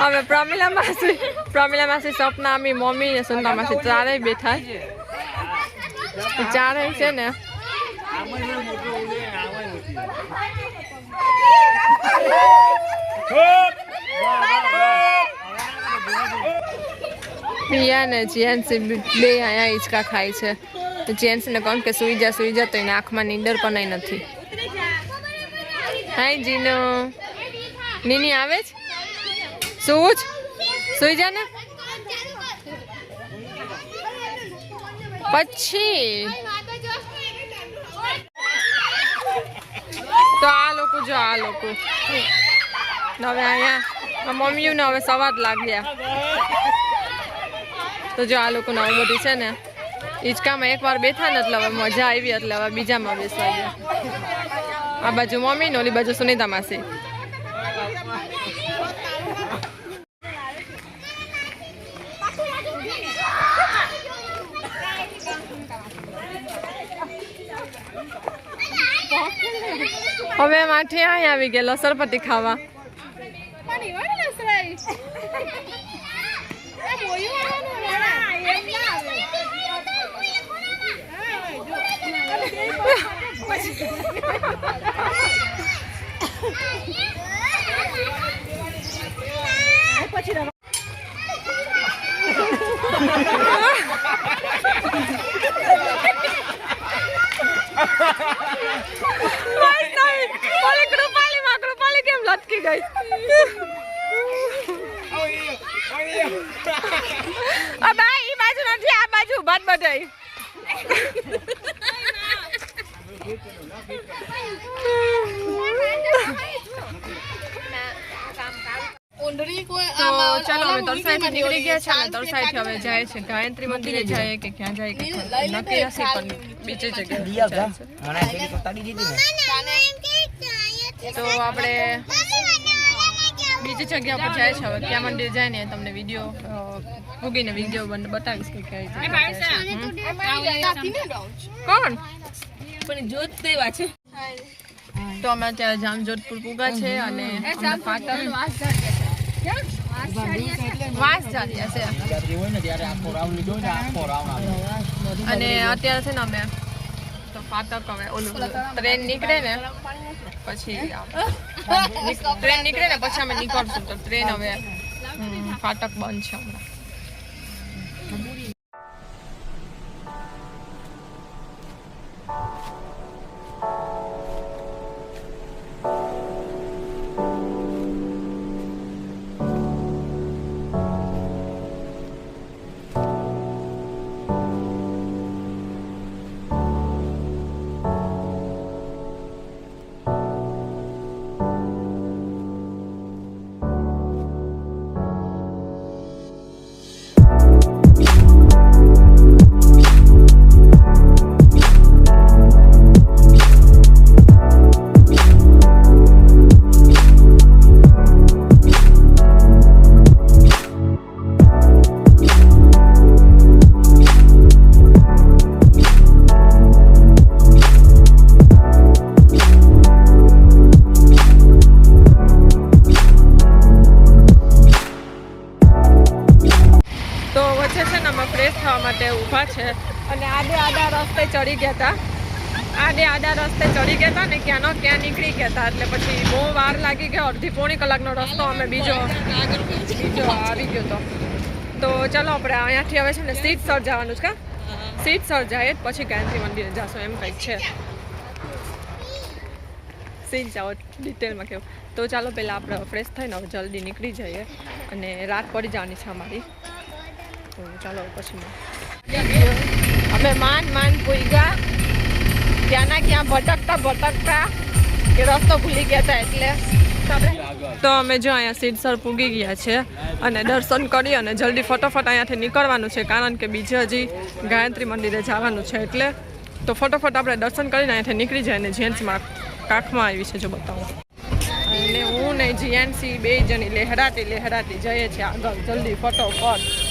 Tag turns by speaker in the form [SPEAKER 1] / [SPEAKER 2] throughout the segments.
[SPEAKER 1] હવે પ્રમિલા માસી પ્રમિલા માસી સપના અમી મમ્મી ને સુંદા માસી ચારેય બેઠા ચારે છે ને? પિયા ને જેન્સી બે અહીંયા હિંચકા ખાય છે. તો જેન્ટ્સને કહું કે સુઈ જા સુઈ જા, તો એને આંખમાં નીંદર પણ નથી. હાય, જીનો. નીની આવે જ? સુવું જ? સુઈ જા ને. પછી. તો આ લોકો જો, આ લોકો. હવે અહીંયા મમ્મીઓને હવે સવાર લાગ્યા. તો જો આ લોકો નવું બધું છે ને. હિંચકામાં એકવાર બેઠા ને એટલે હવે મજા આવી, એટલે હવે બીજામાં બેસવા ગયા આ બાજુ મમ્મી ને ઓલી બાજુ સુનિતા માસી. હવે માઠે અહીં આવી ગયા લસરપતિ ખાવા ઓલી કૃપાલી માં કૃપાલી કેમ લટકી ગઈ આ બાજુ નથી આ બાજુ ભાત બધાય. ચાલો અમે તરસાઈથી નીકળી ગયા છે. અને તરસાઈથી હવે જાય છે. ગાયત્રી મંદિરે જાય. કે ક્યાં જાય કે નક્કી નથી. પણ બીજી જગ્યાએ જાય છે. તો આપણે બીજી જગ્યા પર જાય છે હવે. ક્યાં મંદિર જાય ને તમને વીડિયો ભૂગીને વીડિયો બતાવીશ કે
[SPEAKER 2] ક્યાં.
[SPEAKER 1] કોણ?
[SPEAKER 2] પણ જોત દેવા છે.
[SPEAKER 1] તો અમે અત્યારે જામજોધપુર પૂગા છે અને પાટણ વાંસ જાળીયા છે. અને અત્યારે છે ને અમે તો ફાટક હવે ઓલું ટ્રેન નીકળે ને પછી ટ્રેન નીકળે ને પછી અમે નીકળશું. તો ટ્રેન હવે ફાટક બંધ છે હમણાં. છે ને અમે ફ્રેશ થવા માટે ઊભા છે. અને આડે આડા રસ્તે ચડી ગયા હતા આડે આડા રસ્તે ચડી ગયા હતા ને, ક્યાંનો ક્યાં નીકળી ગયા હતા એટલે પછી બહુ વાર લાગી ગયો, અડધી પોણી કલાકનો રસ્તો અમે બીજો બીજો આવી ગયો તો. તો ચાલો આપણે અહીંયાથી હવે છે ને, સીટ સર જવાનું છે કા સીટ સર જાય, પછી ગાંધી મંદિરે જશું એમ કંઈક છે. સીટ જાઓ ડિટેલમાં કેવું. તો ચાલો પહેલાં આપણે ફ્રેશ થઈને જલ્દી નીકળી જઈએ. અને રાત પડી જવાની છે અમારી. ચાલો પછી અમે માન માન પૂગ્યા ત્યાંના ક્યાં ભટકતા ભટકતા કે રસ્તો ભૂલી ગયા હતા એટલે. તો અમે જો અહીંયા સીડસર પૂગી ગયા છે અને દર્શન કરી અને જલ્દી ફટાફટ અહીંયાથી નીકળવાનું છે, કારણ કે બીજે હજી ગાયત્રી મંદિરે જવાનું છે એટલે. તો ફટોફટ આપણે દર્શન કરીને અહીંયાથી નીકળી જાય અને જેન્ટ્સમાં કાખમાં આવી છે, જો બતાવું. અને હું ને જીએનસી બે જણી લહેરાતી લહેરાતી જઈએ છીએ આગળ, જલ્દી, ફટોફટ.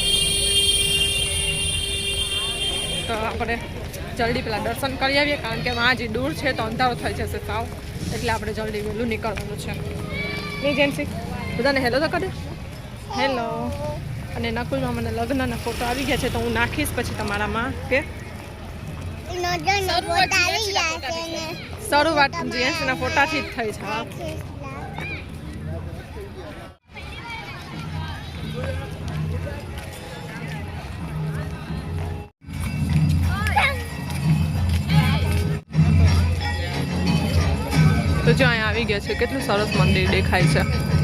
[SPEAKER 1] તો આપણે જલ્દી પેલા દર્શન કરી આવીએ કારણ કે વાં જે દૂર છે તો અંધારો થઈ જશે સાવ. એટલે આપણે જલ્દી વહેલું નીકળવાનું છે. નહીં જેન્સી બધાને હેલો તો કરે હેલો. અને નકુલમાં મને લગ્નના ફોટો આવી ગયા છે તો હું નાખીશ પછી તમારામાં કે? શરૂઆત જેન્સના ફોટાથી જ થઈ છે આવી ગયા છે. કેટલું સરસ મંદિર દેખાય છે.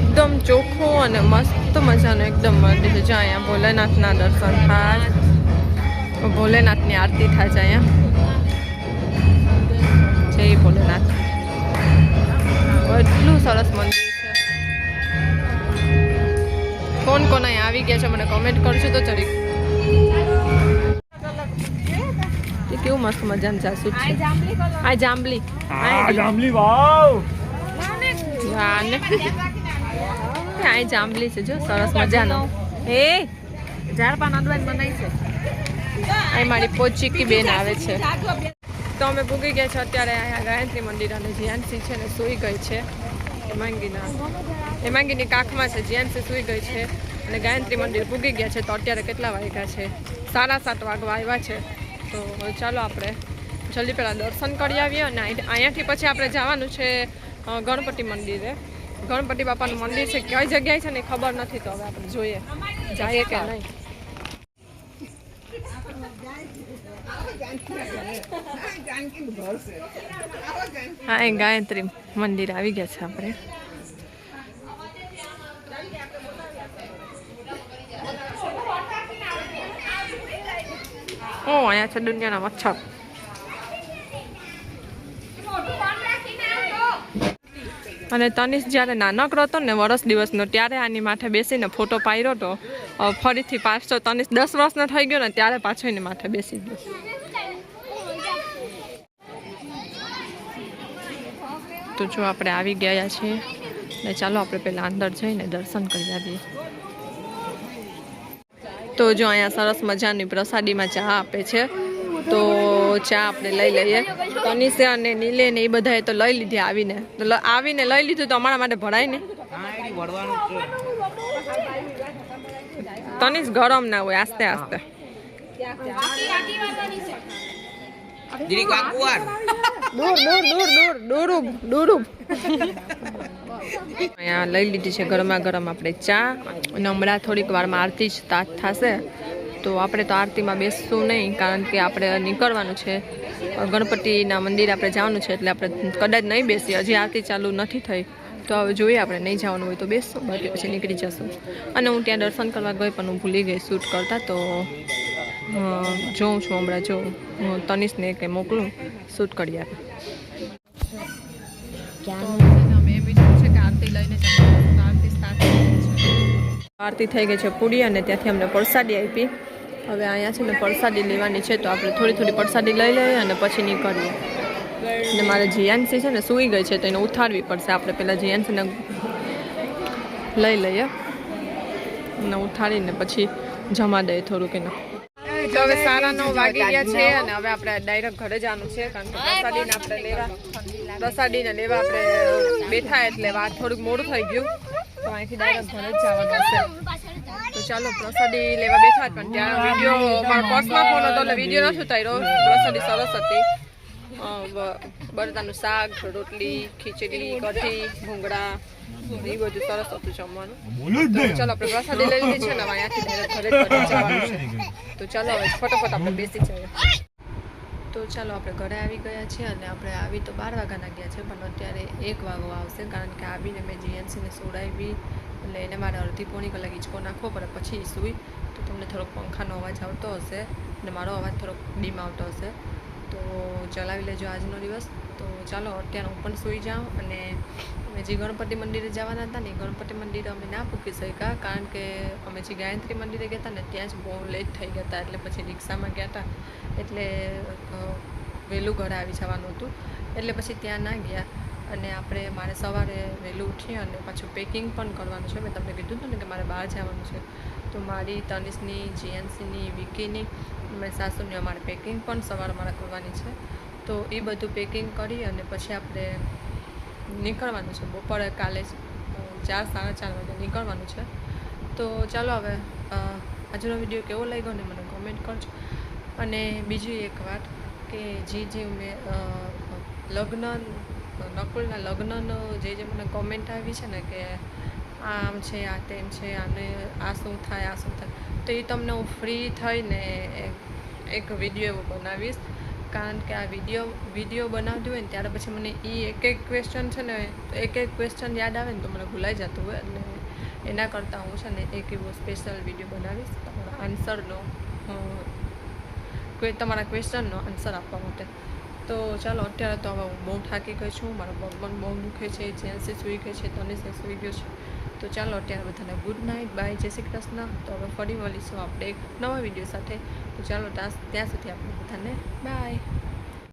[SPEAKER 1] એકદમ ચોખ્ખું અને મસ્ત મજાનું એકદમ મંદિર છે. જ્યાં અહીંયા ભોલેનાથના દર્શન થાય. ભોલેનાથની આરતી થાય છે અહીંયા. જય ભોલેનાથ. એટલું સરસ મંદિર છે. કોણ કોણ અહીંયા આવી ગયા છે મને કોમેન્ટ કરજો તો ચડી એ કેવું મસ્ત મજાનું જાસૂદ છે. આ જાંબલી આ
[SPEAKER 3] જાંબલી. વાવ!
[SPEAKER 1] ને આ જાંબલી છે જો, સરસ મજાનો. હે ઝાડ પાન બનાવી છે. આ મારી પોચીકી બેન આવે છે. તો અમે પૂગી ગયા છે અત્યારે અહીંયા ગાયત્રી મંદિર અને જીયાનસી છે ને સૂઈ ગઈ છે. હેમાંગીના. હેમાંગીની કાખમાં છે જીયાનસી સૂઈ ગઈ છે. અને ગાયત્રી મંદિર પૂગી ગયા છે તો અત્યારે કેટલા વાગ્યા છે? સાડા સાત વાગવા આવ્યા છે. તો ચાલો આપણે જલ્દી પહેલાં દર્શન કરી આવીએ અને અહીંયાથી પછી આપણે જવાનું છે ગણપતિ મંદિરે. ગણપતિ બાપાનું મંદિર છે, કઈ જગ્યાએ છે ને ખબર નથી તો હવે આપણે જોઈએ. જઈએ કે નહીં? હા, એ ગાયત્રી મંદિર આવી ગયા છે આપણે. ઓ, અહીંયા છે દુનિયાના મચ્છર. અને તનિષ જ્યારે નાનકડો હતો ને વરસ દિવસનો, ત્યારે આની માથે બેસીને ફોટો પાડ્યો હતો. ફરીથી પાછો તનિષ દસ વર્ષનો થઈ ગયો ને ત્યારે પાછો એની માથે બેસી ગયો. તો જો આપણે આવી ગયા છીએ ને ચાલો આપણે પહેલાં અંદર જઈને દર્શન કરી આવીએ. તો જો અહીંયા સરસ મજાની પ્રસાદીમાં ચા આપે છે. તો ચા આપણે લઈ લઈએ. તનિષે અને નીલે ને એ બધાએ તો લઈ લીધી આવીને. તો આવીને લઈ લીધું તો અમારા માટે ભરાય ને. તનિષ ગરમ ના હોય આસ્તે આસ્તે. લઈ લીધી છે ગરમા ગરમ આપણે ચા. અને હમણાં થોડીક વારમાં આરતી તાત થશે. તો આપણે તો આરતીમાં બેસશું નહીં, કારણ કે આપણે નીકળવાનું છે. ગણપતિના મંદિર આપણે જવાનું છે, એટલે આપણે કદાચ નહીં બેસીએ. હજી આરતી ચાલુ નથી થઈ. તો હવે જોઈએ આપણે, નહીં જવાનું હોય તો બેસશું, બાકી પછી નીકળી જશું. અને હું ત્યાં દર્શન કરવા ગઈ, પણ હું ભૂલી ગઈ, શૂટ કરતા તો જોઉં છું હમણાં જોઉં હું તનિષને કે મોકલું, શૂટ કરી આપે. આરતી થઈ ગઈ છે પૂરી અને ત્યાંથી અમને પ્રસાદી આપી. હવે અહીંયા છે ને પ્રસાદી લેવાની છે, તો આપણે થોડી થોડી પરસાદી લઈ લઈએ અને પછી નીકળીએ. ને મારે જીયાનસી છે ને સૂઈ ગઈ છે, તો એને ઉઠાડવી પડશે. આપણે પહેલાં જીયાનસીને લઈ લઈએ અને ઉઠાડીને પછી જમા દઈએ થોડુંક એને. હવે સાડા નવ વાગી ગયા છે અને હવે આપણે ડાયરેક્ટ ઘરે જવાનું છે, કારણ કે પ્રસાદીને આપણે લેવા પ્રસાદીને લેવા આપણે બેઠા એટલે વાત થોડુંક મોડું થઈ ગયું. તો અહીંથી ડાયરેક્ટ ઘરે જ જવાનું હશે તો ચાલો પ્રસાદી લેવા બેઠા પણ ત્યાં. વીડિયો મારા પર્સમાં ફોન હતો એટલે વીડિયો નથી ઉતાર્યો. પ્રસાદી સરસ હતી. બરતાનું શાક રોટલી ખીચડી કઢી ભૂંગળા એ બધું સરસ હતું જમવાનું. ચાલો આપણે પ્રસાદી લઈ લીધી છે ને અહીંયાથી ઘરે જવાનું છે. તો ચાલો હવે ફટાફટ આપણે બેસી જઈએ. તો ચાલો આપણે ઘરે આવી ગયા છીએ અને આપણે આવી તો બાર વાગ્યાના ગયા છે પણ અત્યારે એક વાગો આવશે કારણ કે આવીને મેં જીએનસીને સોડાવી એટલે એને મારે અડધી પોણી કલાક હિંચકો નાખવો પડે, પછી સૂઈ. તો તમને થોડોક પંખાનો અવાજ આવતો હશે અને મારો અવાજ થોડોક ડીમ આવતો હશે. તો ચલાવી લેજો આજનો દિવસ. તો ચાલો, અત્યારે હું પણ સૂઈ જાઉં અને અમે જે ગણપતિ મંદિરે જવાના હતા ને ગણપતિ મંદિર અમે ના પૂકી શક્યા, કારણ કે અમે જે ગાયત્રી મંદિરે ગયા હતા ને ત્યાં જ બહુ લેટ થઈ ગયા હતા, એટલે પછી રિક્ષામાં ગયા હતા. એટલે વહેલું ઘરે આવી જવાનું હતું. એટલે પછી ત્યાં ના ગયા. અને આપણે મારે સવારે વહેલું ઉઠી અને પાછું પેકિંગ પણ કરવાનું છે. મેં તમને કીધું હતું ને કે મારે બહાર જવાનું છે. તો મારી તનિષની જીએનસીની વિકીની, મારી સાસુની અમારે પેકિંગ પણ સવારે મારે કરવાની છે. તો એ બધું પેકિંગ કરી અને પછી આપણે નીકળવાનું છે. બપોરે કાલે ચાર, સાડા ચાર વાગે નીકળવાનું છે. તો ચાલો હવે આજનો વીડિયો કેવો લાગ્યો ને મને કોમેન્ટ કરજો. અને બીજી એક વાત કે જે જે મેં લગ્ન નકુલના લગ્નનો જે જે મને કોમેન્ટ આવી છે ને કે આમ છે, આ તેમ છે, આને, આ શું થાય, આ શું થાય. તો એ તમને હું ફ્રી થઈને એક- વીડિયો એવો બનાવીશ. કારણ કે આ વીડિયો વીડિયો બનાવતી હોય ને ત્યારે પછી મને એ એક એક ક્વેશ્ચન છે ને, એક એક ક્વેશ્ચન યાદ આવે ને તો મને ભૂલાઈ જતું હોય એટલે એના કરતાં હું છે ને એક એવો સ્પેશિયલ વીડિયો બનાવીશ તમારા આન્સરનો કોઈ તમારા ક્વેશ્ચનનો આન્સર આપવા માટે. તો ચાલો, અત્યારે તો હવે બહુ થાકી ગઈ છું. મારા પણ બહુ દુખે છે જેન્સી સૂઈ ગઈ છે તનિષે સૂઈ ગયો છે. તો ચાલો, અત્યારે બધાને ગુડ નાઇટ બાય જય શ્રી કૃષ્ણ. તો હવે ફરી મળીશું આપણે એક નવા વીડિયો સાથે. તો ચાલો, ત્યાં સુધી આપણે બધાને બાય